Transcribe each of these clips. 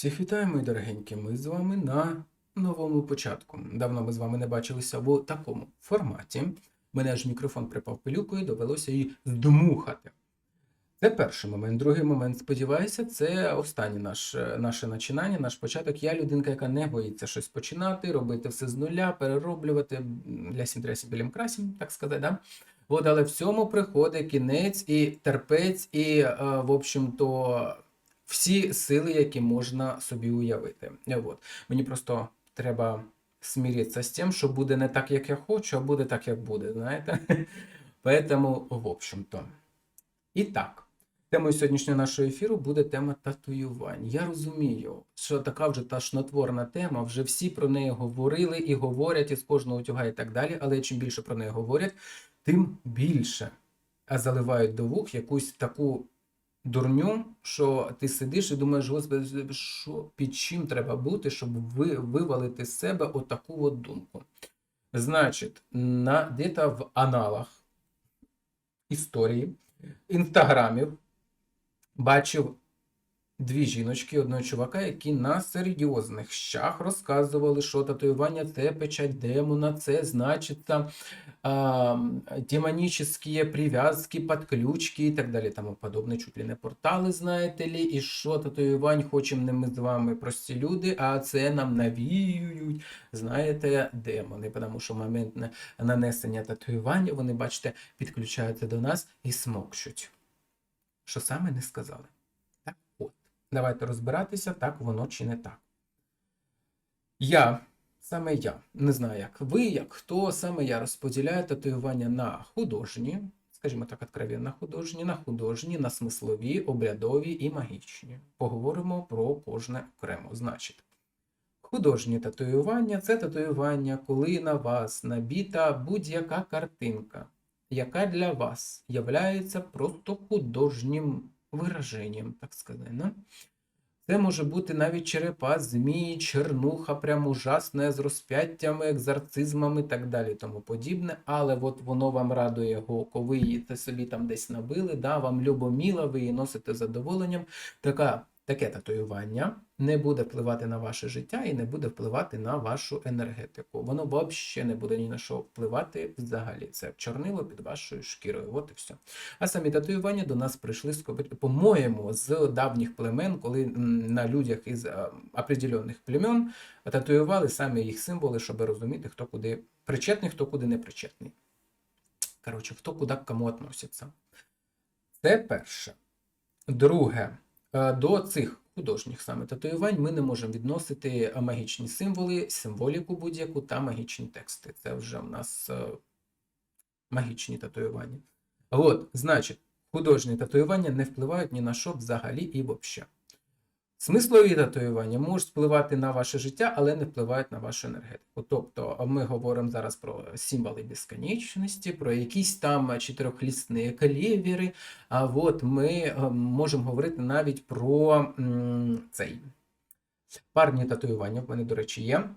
Всіх вітаю, мої дорогенькі. Ми з вами на новому початку. Давно ми з вами не бачилися в такому форматі. Мене ж мікрофон припав пилюкою, довелося її здмухати. Це перший момент. Другий момент, сподіваюся, це останнє наш, наше начинання, наш початок. Я людинка, яка не боїться щось починати, робити все з нуля, перероблювати для сінтрясі білим красім, так сказати. Да? От, але в цьому приходить кінець і терпець, і, е, в общем-то, всі сили, які можна собі уявити. От. Мені просто треба смиритися з тим, що буде не так, як я хочу, а буде так, як буде. Знаєте? Поэтому, в общем-то. І так. Темою сьогоднішнього нашого ефіру буде тема татуювань. Я розумію, що така вже ташнотворна тема, вже всі про неї говорили і говорять, і з кожного утюга і так далі. Але чим більше про неї говорять, тим більше заливають до вух якусь таку дурню, що ти сидиш і думаєш, господи, що під чим треба бути, щоб ви, вивалити з себе отаку от думку. Значить, на, де-то в аналах історії, інстаграмів бачив дві жіночки, одного чувака, які на серйозних щах розказували, що татуювання це печать демона, це значить там а, демонические прив'язки, подключки і так далі. Тому подобне, чуть ли не портали, знаєте лі, і що татуювань хочемо не ми з вами прості люди, а це нам навіюють, знаєте, демони. Тому що в момент нанесення татуювання, вони, бачите, підключаються до нас і смокчуть. Що саме не сказали. Давайте розбиратися, так воно чи не так. Я, саме я, не знаю, як ви, як хто, саме я розподіляю татуювання на художні, скажімо так, откровенно художні, на художні, на смислові, обрядові і магічні. Поговоримо про кожне окремо. Значить, художні татуювання це татуювання, коли на вас набіта будь-яка картинка, яка для вас являється просто художнім вираженням, так сказати. Да? Це може бути навіть черепа, змії, чернуха, прям ужасне з розп'яттями, екзорцизмами і так далі, тому подібне. Але от воно вам радує коли ви її собі там десь набили, да, вам любоміло, ви її носите задоволенням. Така, таке татуювання не буде впливати на ваше життя і не буде впливати на вашу енергетику. Воно взагалі не буде ні на що впливати взагалі. Це чорнило під вашою шкірою. От і все. А самі татуювання до нас прийшли, по-моєму, з давніх племен, коли на людях із е, определених племен татуювали саме їх символи, щоб розуміти, хто куди причетний, хто куди не причетний. Коротше, хто куди к кому относиться. Це перше. Друге, до цих художніх саме татуювань ми не можемо відносити е, магічні символи, символіку будь-яку та магічні тексти. Це вже в нас е, магічні татуювання. От, значить, художні татуювання не впливають ні на що взагалі і взагалі. Смислові татуювання можуть впливати на ваше життя, але не впливають на вашу енергетику. Тобто ми говоримо зараз про символи безконечності, про якісь там чотирьохлісні калівери. а от ми е, можемо говорити навіть про цей парні татуювання. В мене, до речі, є.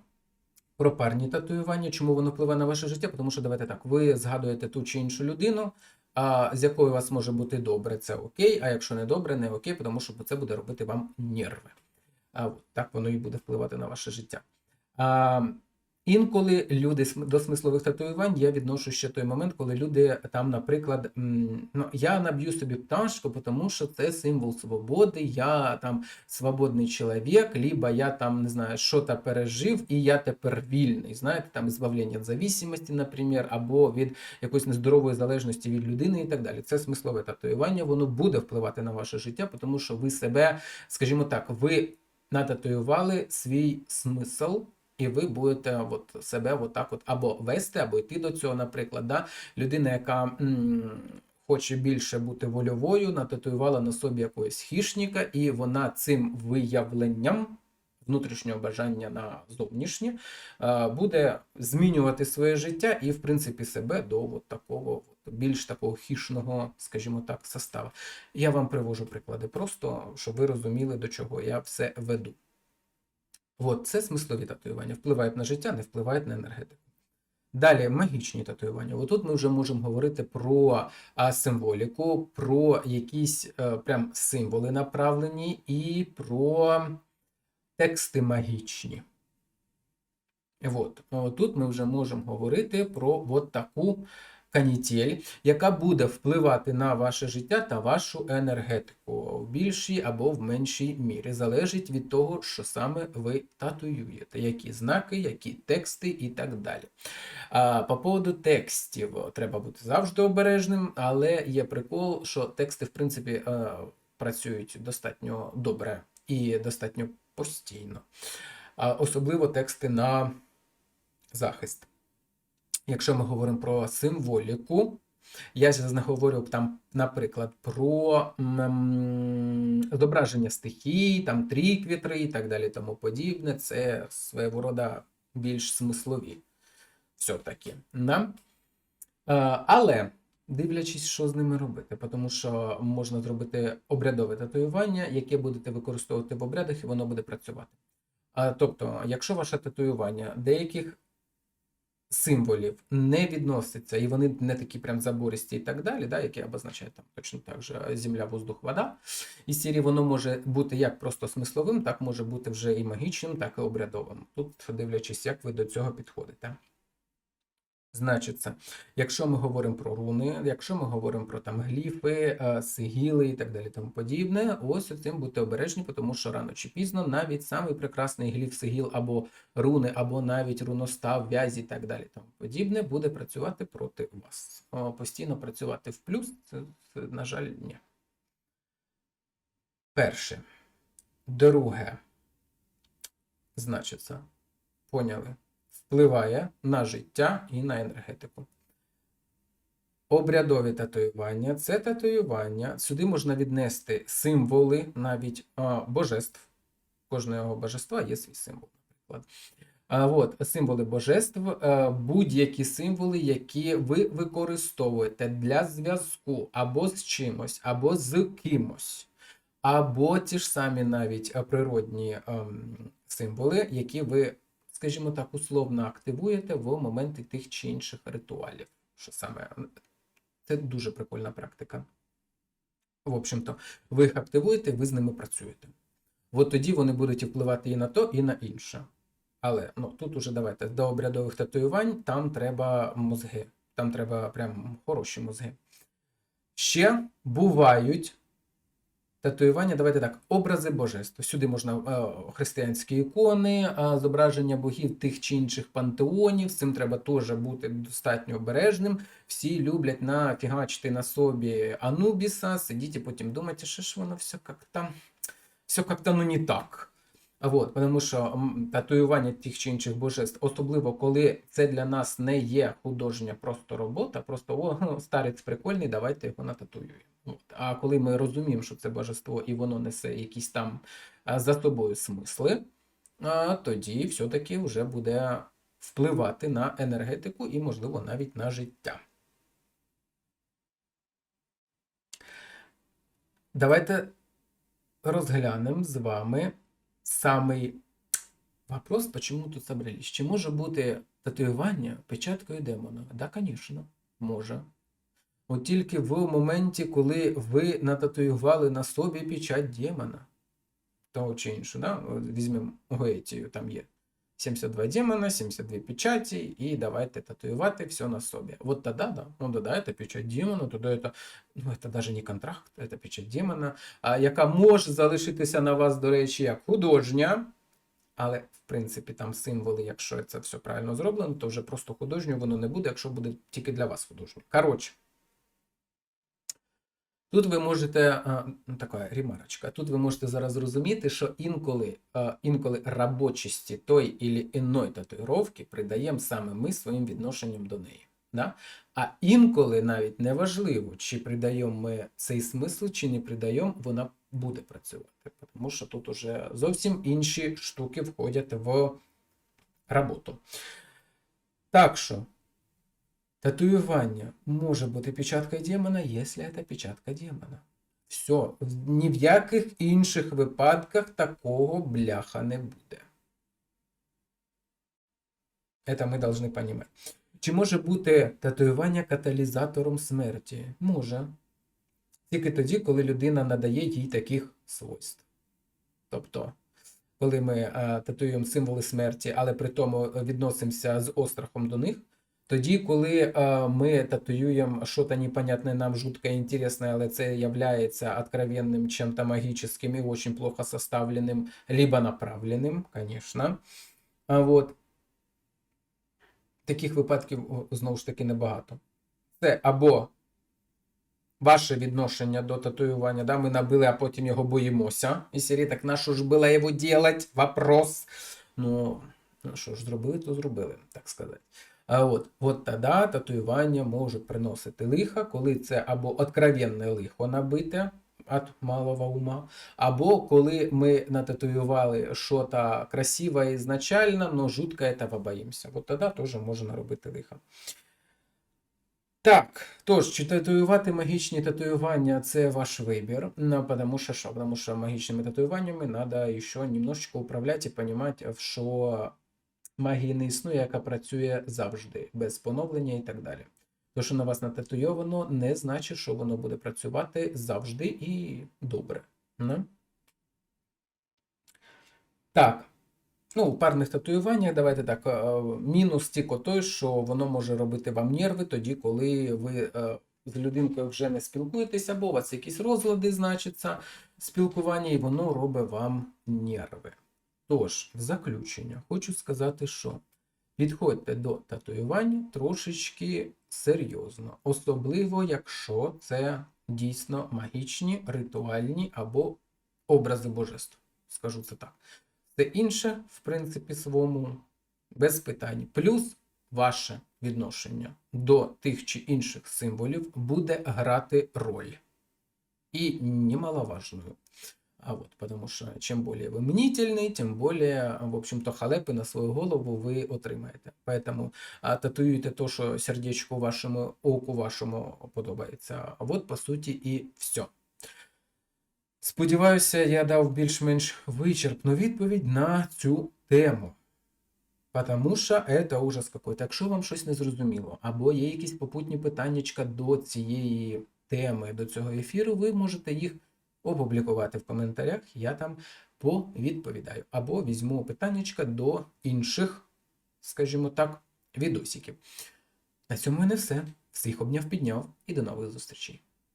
Про парні татуювання, чому воно впливає на ваше життя? Тому що давайте так, ви згадуєте ту чи іншу людину, а, з якою у вас може бути добре, це окей, а якщо не добре, не окей, тому що це буде робити вам нерви. А от так воно і буде впливати на ваше життя. А, інколи люди до смислових татуювань я відношу ще той момент, коли люди там, наприклад, ну, я наб'ю собі пташку, тому що це символ свободи, я там свободний чоловік, либо я там не знаю, що то пережив, і я тепер вільний. Знаєте, там збавлення від зависимості, наприклад, або від якоїсь нездорової залежності від людини і так далі. Це смислове татуювання, воно буде впливати на ваше життя, тому що ви себе, скажімо так, ви нататуювали свій смисл. І ви будете от себе от так от або вести, або йти до цього, наприклад. Да? Людина, яка м, хоче більше бути вольовою, нататуювала на собі якогось хищника, і вона цим виявленням внутрішнього бажання на зовнішнє е, буде змінювати своє життя і, в принципі, себе до от такого більш такого хищного, скажімо так, состава. Я вам привожу приклади, просто щоб ви розуміли, до чого я все веду. От, це смислові татуювання. Впливають на життя, не впливають на енергетику. Далі магічні татуювання. Отут ми вже можемо говорити про а, символіку, про якісь е, прям символи направлені, і про тексти магічні. От. Тут ми вже можемо говорити про от таку канітель, яка буде впливати на ваше життя та вашу енергетику в більшій або в меншій мірі. Залежить від того, що саме ви татуюєте, які знаки, які тексти і так далі. А, По поводу текстів треба бути завжди обережним, але є прикол, що тексти, в принципі, е, працюють достатньо добре і достатньо постійно. Особливо тексти на захист. Якщо ми говоримо про символіку, я зараз не говорю там, наприклад, про зображення стихій, там тріквітри і так далі, тому подібне. Це свого роду більш смислові. Все-таки. Да? Але дивлячись, що з ними робити, тому що можна зробити обрядове татуювання, яке будете використовувати в обрядах, і воно буде працювати. Тобто, якщо ваше татуювання деяких символів не відноситься, і вони не такі прям забористі і так далі, да, які обозначають там точно так же земля, воздух, вода. І сірі воно може бути як просто смисловим, так може бути вже і магічним, так і обрядовим. Тут дивлячись, як ви до цього підходите. Значиться, якщо ми говоримо про руни, якщо ми говоримо про там гліфи, е, сигіли і так далі, тому подібне, ось цим будьте обережні, тому що рано чи пізно навіть самий прекрасний гліф, сигіл або руни, або навіть руностав, в'язі і так далі, тому подібне, буде працювати проти вас. Постійно працювати в плюс, це, це на жаль, ні. Перше. Друге. Значиться, поняли впливає на життя і на енергетику. Обрядові татуювання це татуювання. Сюди можна віднести символи навіть а, божеств. Кожного божества є свій символ, наприклад. А, от, Символи божеств, будь-які символи, які ви використовуєте для зв'язку або з чимось, або з кимось. Або ті ж самі навіть природні ем, символи, які ви скажімо так, условно активуєте в моменти тих чи інших ритуалів. Що саме це дуже прикольна практика. В общем-то, ви їх активуєте, ви з ними працюєте. От тоді вони будуть впливати і на то, і на інше. Але ну, тут уже давайте до обрядових татуювань там треба мозги. Там треба прям хороші мозги. Ще бувають Татуювання, давайте так, образи божеств. Сюди можна е, християнські ікони, е, зображення богів тих чи інших пантеонів. З цим треба теж бути достатньо обережним. Всі люблять нафігачити на собі Анубіса, сидіть і потім думаєте, що ж воно все як-то все як-то ну не так. Вот, тому що татуювання тих чи інших божеств, особливо коли це для нас не є художня просто робота, просто о, старець прикольний, давайте його нататуюємо. А коли ми розуміємо, що це божество і воно несе якісь там за собою смисли, тоді все-таки вже буде впливати на енергетику і, можливо, навіть на життя. Давайте розглянемо з вами самий вопрос, почему тут собрались. Чи може бути татуювання печаткою демона? Да, звісно, може. От тільки в моменті, коли ви нататуювали на собі печать демона, того чи іншого, да? візьмемо Гоетію, там є 72 демона, 72 печаті, і давайте татуювати все на собі. Вот тогда, да, ну да, да, это печать демона, тоді это, ну, это даже не контракт, это печать демона, а, яка може залишитися на вас, до речі, як художня, але, в принципі, там символи, якщо це все правильно зроблено, то вже просто художньо воно не буде, якщо буде тільки для вас художньо. Коротше. Тут ви можете, ну, така ремарочка, тут ви можете зараз зрозуміти, що інколи інколи рабочості той і іної татуїровки придаємо саме ми своїм відношенням до неї. Да? А інколи навіть неважливо, чи придаємо ми цей смисл, чи не придаємо, вона буде працювати. Тому що тут уже зовсім інші штуки входять в роботу. Так що. Татуювання може бути печаткою демона, якщо це печатка демона. Все, ні в яких інших випадках такого бляха не буде. Це ми повинні розуміти. Чи може бути татуювання каталізатором смерті? Може. Тільки тоді, коли людина надає їй таких свойств. Тобто, коли ми е, татуємо символи смерті, але при тому відносимося з острахом до них. Тоді, коли е, ми татуюємо щось непонятне нам жутко інтересне, але це являється откровенним чем-то магическим и очень плохо составленным, либо направленным, конечно. А вот. Таких випадків знову ж таки небагато. Це або ваше відношення до татуювання, да, ми набили, а потім його боїмося. І сірі, так на що ж було його делать? Вопрос. Ну, ну що ж, зробили, то зробили, так сказати. А от, от тоді татуювання може приносити лиха, коли це або откровенне лихо набите від малого ума, або коли ми нататуювали щось красиве ізначально, но жутко этого боїмося. От тоді теж може наробити лиха. Так, тож, чи татуювати магічні татуювання це ваш вибір. Ну, потому що? Потому що магічними татуюваннями треба ще немножечко управляти і розуміти, що магії не існує, яка працює завжди, без поновлення і так далі. То, що на вас нататуйовано, не значить, що воно буде працювати завжди і добре. Не? Так. Ну, у парних татуюваннях, давайте так, е, мінус тільки той, що воно може робити вам нерви тоді, коли ви е, з людинкою вже не спілкуєтеся, або у вас якісь розлади, значиться, спілкування, і воно робить вам нерви. Тож, в заключення, хочу сказати, що підходьте до татуювання трошечки серйозно, особливо, якщо це дійсно магічні, ритуальні або образи божеств. Скажу це так. Все інше, в принципі, своєму без питань. Плюс ваше відношення до тих чи інших символів буде грати роль. І немаловажную. А вот, потому что чем более вы мнительный, тем более, в общем-то, халепи на свою голову ви отримаєте. Поэтому а, татуюйте то, що сердечку вашому, оку вашому подобається. А от, по суті, і все. Сподіваюся, я дав більш-менш вичерпну відповідь на цю тему. Потому що це ужас какой-то. Якщо вам щось не зрозуміло, або є якісь попутні питаннячка до цієї теми, до цього ефіру, ви можете їх опублікувати в коментарях, я там повідповідаю. Або візьму питаннячка до інших, скажімо так, відосиків. На цьому не все. Всіх обняв, підняв і до нових зустрічей.